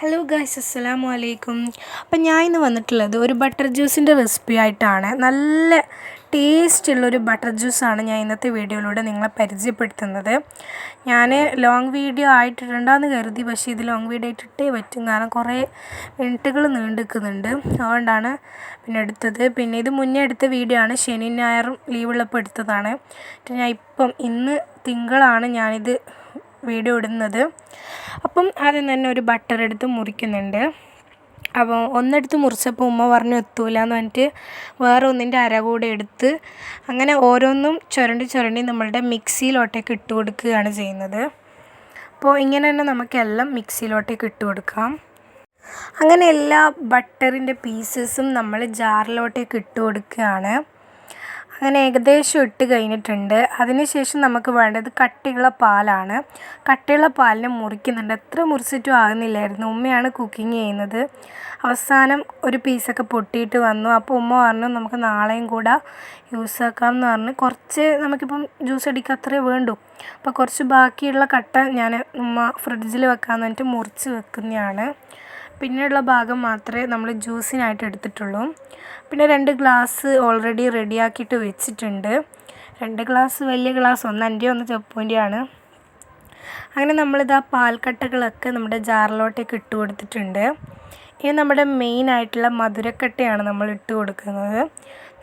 Hello guys അസ്സലാമു അലൈക്കും അപ്പം ഞാൻ ഇന്ന് വന്നിട്ടുള്ളത് ഒരു ബട്ടർ ജ്യൂസിന്റെ റെസിപ്പി ആയിട്ടാണ്. നല്ല ടേസ്റ്റ് ഉള്ളൊരു ബട്ടർ ജ്യൂസാണ് ഞാൻ ഇന്നത്തെ വീഡിയോയിലൂടെ നിങ്ങളെ പരിചയപ്പെടുത്തുന്നത്. ഞാൻ ലോങ് വീഡിയോ ആയിട്ടിടണ്ടെന്ന് കരുതി പക്ഷേ ഇത് ലോങ് വീഡിയോ ആയിട്ടിട്ടേ പറ്റും. കാരണം കുറേ മിനിറ്റുകൾ നീണ്ടു നിൽക്കുന്നുണ്ട് അതുകൊണ്ടാണ് പിന്നെ എടുത്തത്. പിന്നെ ഇത് മുന്നേ എടുത്ത വീഡിയോ ആണ്. ശനി ഞായറും ലീവുള്ളപ്പോൾ എടുത്തതാണ്. ഞാൻ ഇപ്പം ഇന്ന് തിങ്കളാണ് ഞാനിത് വീഡിയോ ഇടുന്നത്. അപ്പം ആദ്യം തന്നെ ഒരു ബട്ടർ എടുത്ത് മുറിക്കുന്നുണ്ട്. അപ്പോൾ ഒന്നെടുത്ത് മുറിച്ചപ്പോൾ ഉമ്മ പറഞ്ഞു എത്തൂല എന്ന് പറഞ്ഞിട്ട് വേറെ ഒന്നിന്റെ അര കൂടെ എടുത്ത് അങ്ങനെ ഓരോന്നും ചുരണ്ടി ചുരണ്ടി നമ്മളുടെ മിക്സിയിലോട്ടേക്ക് ഇട്ട് കൊടുക്കുകയാണ് ചെയ്യുന്നത്. അപ്പോൾ ഇങ്ങനെ തന്നെ നമുക്കെല്ലാം മിക്സിയിലോട്ടേക്ക് ഇട്ട് കൊടുക്കാം. അങ്ങനെ എല്ലാ ബട്ടറിന്റെ പീസസും നമ്മൾ ജാറിലോട്ടേക്ക് ഇട്ട് കൊടുക്കുകയാണ്. അങ്ങനെ ഏകദേശം ഇട്ട് കഴിഞ്ഞിട്ടുണ്ട്. അതിനുശേഷം നമുക്ക് വേണ്ടത് കട്ടിയുള്ള പാലാണ്. കട്ടിയുള്ള പാലിനെ മുറിക്കുന്നുണ്ട്. എത്ര മുറിച്ചിട്ടും ആകുന്നില്ലായിരുന്നു. ഉമ്മയാണ് കുക്കിംഗ് ചെയ്യുന്നത്. അവസാനം ഒരു പീസൊക്കെ പൊട്ടിയിട്ട് വന്നു. അപ്പോൾ ഉമ്മ പറഞ്ഞു നമുക്ക് നാളെയും കൂടെ യൂസ് ആക്കാം എന്ന് പറഞ്ഞ്. കുറച്ച് നമുക്കിപ്പം ജ്യൂസ് അടിക്കാൻ അത്രേ വേണ്ടു. അപ്പോൾ കുറച്ച് ബാക്കിയുള്ള കട്ട ഞാൻ ഉമ്മ ഫ്രിഡ്ജിൽ വെക്കാമെന്ന് പറഞ്ഞിട്ട് മുറിച്ച് വെക്കുന്നതാണ്. പിന്നെയുള്ള ഭാഗം മാത്രമേ നമ്മൾ ജ്യൂസിനായിട്ട് എടുത്തിട്ടുള്ളൂ. പിന്നെ രണ്ട് ഗ്ലാസ് ഓൾറെഡി റെഡിയാക്കിയിട്ട് വെച്ചിട്ടുണ്ട്. രണ്ട് ഗ്ലാസ് വലിയ ഗ്ലാസ് ഒന്ന് എന്റെ ഒന്ന് ചെപ്പൂന്റെയാണ് അങ്ങനെ നമ്മളിതാ പാൽക്കട്ടകളൊക്കെ നമ്മുടെ ജാറിലോട്ടേക്ക് ഇട്ട് കൊടുത്തിട്ടുണ്ട്. ഇനി നമ്മുടെ മെയിൻ ആയിട്ടുള്ള മധുരക്കട്ടയാണ് നമ്മൾ ഇട്ട് കൊടുക്കുന്നത്.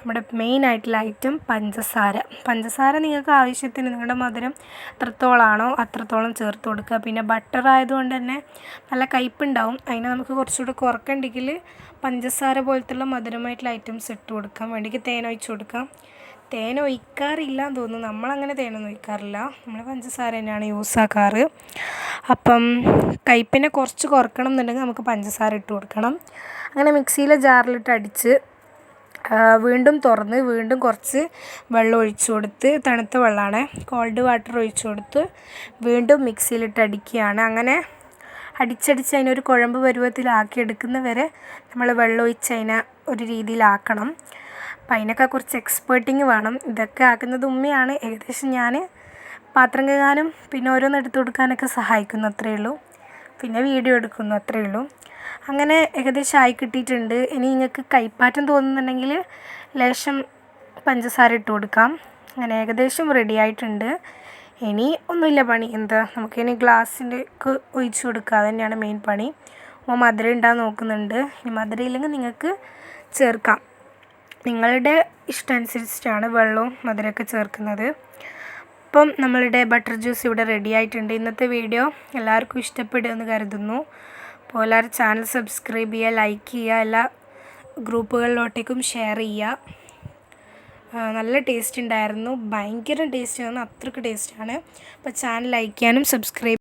നമ്മുടെ മെയിൻ ആയിട്ടുള്ള ഐറ്റം പഞ്ചസാര. പഞ്ചസാര നിങ്ങൾക്ക് ആവശ്യത്തിന് നിങ്ങളുടെ മധുരം എത്രത്തോളാണോ അത്രത്തോളം ചേർത്ത് കൊടുക്കുക. പിന്നെ ബട്ടർ ആയതുകൊണ്ട് തന്നെ നല്ല കയ്പ്പുണ്ടാവും. അതിനെ നമുക്ക് കുറച്ചുകൂടി കുറക്കണ്ടെങ്കിൽ പഞ്ചസാര പോലത്തുള്ള മധുരമായിട്ടുള്ള ഐറ്റംസ് ഇട്ട് കൊടുക്കാം. വേണ്ടിക്ക് തേൻ ഒഴിച്ച് കൊടുക്കാം. തേൻ ഒഴിക്കാറില്ല എന്ന് തോന്നുന്നു. നമ്മളങ്ങനെ തേനൊന്നും ഒഴിക്കാറില്ല. നമ്മൾ പഞ്ചസാര തന്നെയാണ് യൂസ് ആക്കാറ്. അപ്പം കയ്പ്പിനെ കുറച്ച് കുറക്കണം എന്നുണ്ടെങ്കിൽ നമുക്ക് പഞ്ചസാര ഇട്ട് കൊടുക്കണം. അങ്ങനെ മിക്സിയിലെ ജാറിലിട്ട് അടിച്ച് വീണ്ടും തുറന്ന് വീണ്ടും കുറച്ച് വെള്ളം ഒഴിച്ചു കൊടുത്ത് തണുത്ത വെള്ളമാണ്. കോൾഡ് വാട്ടർ ഒഴിച്ചു കൊടുത്ത് വീണ്ടും മിക്സിയിലിട്ട് അടിക്കുകയാണ്. അങ്ങനെ അടിച്ചടിച്ച് അതിനൊരു കുഴമ്പ് പരുവത്തിലാക്കി എടുക്കുന്ന വരെ നമ്മൾ വെള്ളം ഒഴിച്ച് അതിനെ ഒരു രീതിയിലാക്കണം. അപ്പം അതിനൊക്കെ കുറച്ച് എക്സ്പേർട്ടിങ് വേണം. ഇതൊക്കെ ആക്കുന്നത് ഉമ്മയാണ്. ഏകദേശം ഞാൻ പാത്രം കഴുകാനും പിന്നെ ഓരോന്ന് എടുത്തു കൊടുക്കാനൊക്കെ സഹായിക്കുന്നു. അത്രയേ ഉള്ളൂ. പിന്നെ വീഡിയോ എടുക്കുന്നു. അത്രയേ ഉള്ളൂ. അങ്ങനെ ഏകദേശം ആയി കിട്ടിയിട്ടുണ്ട്. ഇനി നിങ്ങൾക്ക് കൈപ്പാറ്റം തോന്നുന്നുണ്ടെങ്കിൽ ലേശം പഞ്ചസാര ഇട്ട് കൊടുക്കാം. അങ്ങനെ ഏകദേശം റെഡി ആയിട്ടുണ്ട്. ഇനി ഒന്നുമില്ല പണി. എന്താ നമുക്കിനി ഗ്ലാസ്സിന്റെക്ക് ഒഴിച്ച് കൊടുക്കുക. തന്നെയാണ് മെയിൻ പണി. അപ്പോൾ മധുരം ഉണ്ടാകാൻ നോക്കുന്നുണ്ട്. ഇനി മധുരം ഇല്ലെങ്കിൽ നിങ്ങൾക്ക് ചേർക്കാം. നിങ്ങളുടെ ഇഷ്ടം അനുസരിച്ചിട്ടാണ് വെള്ളവും മധുരമൊക്കെ ചേർക്കുന്നത്. അപ്പം നമ്മളുടെ ബട്ടർ ജ്യൂസ് ഇവിടെ റെഡി ആയിട്ടുണ്ട്. ഇന്നത്തെ വീഡിയോ എല്ലാവർക്കും ഇഷ്ടപ്പെടുമെന്ന് കരുതുന്നു. ആ ചാനൽ സബ്സ്ക്രൈബ് ചെയ്യുക ലൈക്ക് ചെയ്യുക എല്ലാ ഗ്രൂപ്പുകളിലോട്ടേക്കും ഷെയർ ചെയ്യുക. നല്ല ടേസ്റ്റ് ഉണ്ടായിരുന്നു. ഭയങ്കര ടേസ്റ്റ് ആണ് അത്രയ്ക്ക് ടേസ്റ്റാണ് അപ്പോൾ ചാനൽ ലൈക്ക് ചെയ്യാനും സബ്സ്ക്രൈബ്